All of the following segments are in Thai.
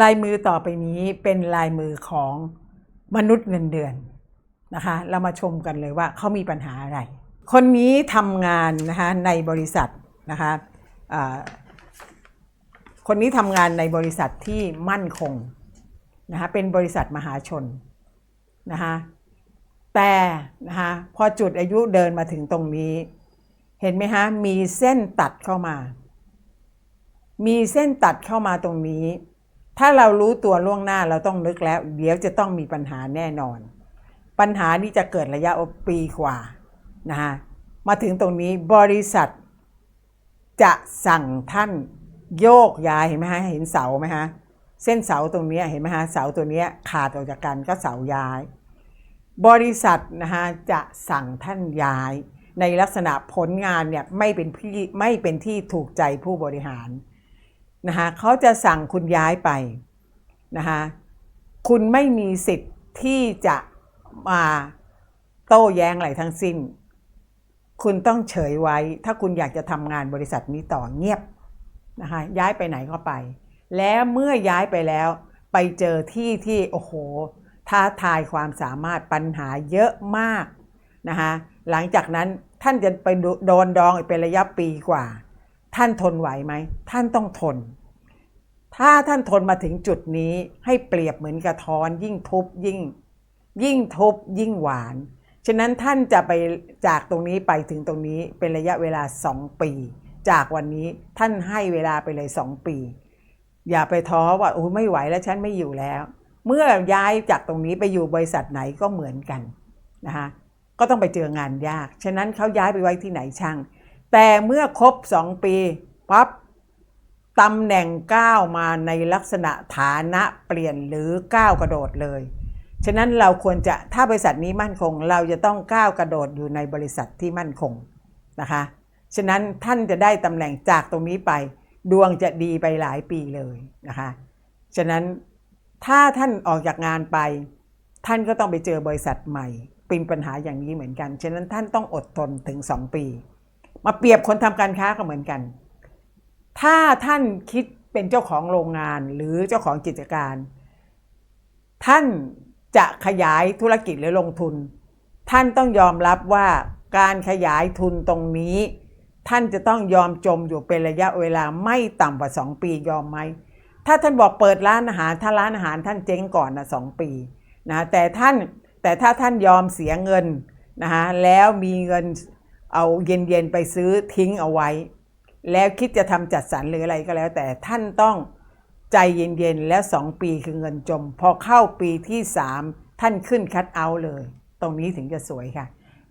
ลายมือต่อไปนี้เป็นลายมือของมนุษย์เงินเดือนนะคะ เรามาชมกันเลยว่าเขามีปัญหาอะไร คนนี้ทำงานนะคะในบริษัทนะคะคนนี้ทำงานในบริษัทที่มั่นคงนะคะเป็นบริษัทมหาชนนะคะแต่นะคะพอจุดอายุเดินมาถึงตรงนี้ เห็นไหมฮะมีเส้นตัดเข้ามา มีเส้นตัดเข้ามาตรงนี้ ถ้าเรารู้ตัวล่วงหน้าเราต้องนึกแล้ว เดี๋ยวจะต้องมีปัญหาแน่นอน ปัญหานี้จะเกิดระยะปีกว่านะฮะมาถึงตรงนี้บริษัท จะสั่งท่านโยกย้ายเห็นไหมฮะเห็นเสาไหมฮะเส้นเสาตรงนี้เห็นไหมฮะเสาตัวนี้ขาดออกจากกันก็เสาย้าย บริษัทนะฮะจะสั่งท่านย้าย ในลักษณะผลงานเนี่ยไม่เป็นพี่ไม่เป็นที่ถูกใจผู้บริหาร นะคะเขาจะสั่งคุณย้ายไปนะคะคุณไม่มีสิทธิ์ที่จะมาโต้แย้งอะไรทั้งสิ้น คุณต้องเฉยไว้ ถ้าคุณอยากจะทำงานบริษัทนี้ต่อเงียบนะคะย้ายไปไหนก็ไป แล้วเมื่อย้ายไปแล้ว ไปเจอที่ที่โอ้โหท้าทายความสามารถปัญหาเยอะมากนะคะหลังจากนั้นท่านจะไปโดนดองเป็นระยะปีกว่า ท่านทนไหวไหม ท่านต้องทน ถ้าท่านทนมาถึงจุดนี้ให้เปรียบเหมือนกระท้อน ยิ่งทุบยิ่ง ยิ่งทุบยิ่งหวาน ฉะนั้นท่านจะไปจากตรงนี้ไปถึงตรงนี้เป็นระยะเวลา2ปี จากวันนี้ท่านให้เวลาไปเลย2ปี อย่าไปท้อว่าโอ้ไม่ไหวแล้วฉันไม่อยู่แล้ว เมื่อย้ายจากตรงนี้ไปอยู่บริษัทไหนก็เหมือนกันนะคะก็ต้องไปเจองานยาก ฉะนั้นเขาย้ายไปไว้ที่ไหนช่าง แต่เมื่อครบ2ปีปั๊บตำแหน่งก้าวมาในลักษณะฐานะเปลี่ยนหรือก้าวกระโดดเลย ฉะนั้นเราควรจะถ้าบริษัทนี้มั่นคง เราจะต้องก้าวกระโดดอยู่ในบริษัทที่มั่นคงนะคะ ฉะนั้นท่านจะได้ตำแหน่งจากตรงนี้ไป ดวงจะดีไปหลายปีเลยนะคะ ฉะนั้นถ้าท่านออกจากงานไป ท่านก็ต้องไปเจอบริษัทใหม่เป็นปัญหาอย่างนี้เหมือนกัน ฉะนั้นท่านต้องอดทนถึง 2 ปี มาเปรียบคนทำการค้าก็เหมือนกัน ถ้าท่านคิดเป็นเจ้าของโรงงานหรือเจ้าของกิจการ ท่านจะขยายธุรกิจหรือลงทุน ท่านต้องยอมรับว่าการขยายทุนตรงนี้ ท่านจะต้องยอมจมอยู่เป็นระยะเวลาไม่ต่ำกว่า 2 ปียอมไหม ถ้าท่านบอกเปิดร้านอาหารถ้าร้านอาหารท่านเจ๊งก่อนนะสองปีนะแต่ท่านแต่ถ้าท่านยอมเสียเงินนะคะแล้วมีเงิน เอาเย็นๆไปซื้อทิ้งเอาไว้ แล้วคิดจะทำจัดสรรหรืออะไรก็แล้ว แต่ท่านต้องใจเย็นๆ แล้ว 2 ปีคือเงินจม พอเข้าปีที่ 3 ท่านขึ้นคัดเอาเลย ตรงนี้ถึงจะสวยค่ะ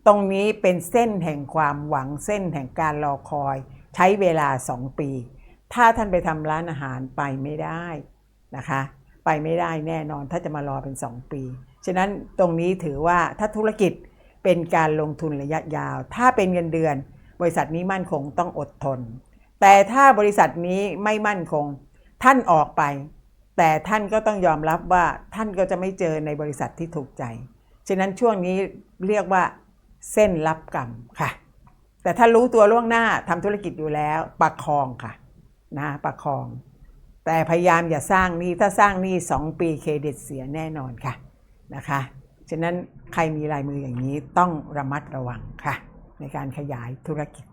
ตรงนี้เป็นเส้นแห่งความหวังเส้นแห่งการรอคอย ใช้เวลา 2 ปี ถ้าท่านไปทำร้านอาหารไปไม่ได้นะคะ ไปไม่ได้แน่นอนถ้าจะมารอเป็น 2 ปี ฉะนั้นตรงนี้ถือว่าถ้าธุรกิจ เป็นการลงทุนระยะยาว ถ้าเป็นเงินเดือน บริษัทนี้มั่นคงต้องอดทน แต่ถ้าบริษัทนี้ไม่มั่นคง ท่านออกไป แต่ท่านก็ต้องยอมรับว่าท่านก็จะไม่เจอในบริษัทที่ถูกใจ ฉะนั้นช่วงนี้เรียกว่า เส้นรับกรรมค่ะ แต่ถ้ารู้ตัวล่วงหน้าทำธุรกิจอยู่แล้วประคองค่ะนะประคอง แต่พยายามอย่าสร้างหนี้ถ้าสร้างหนี้2ปีเครดิตเสียแน่นอนค่ะนะคะ ฉะนั้นใครมีลายมืออย่างนี้ต้องระมัดระวังค่ะ ในการขยายธุรกิจ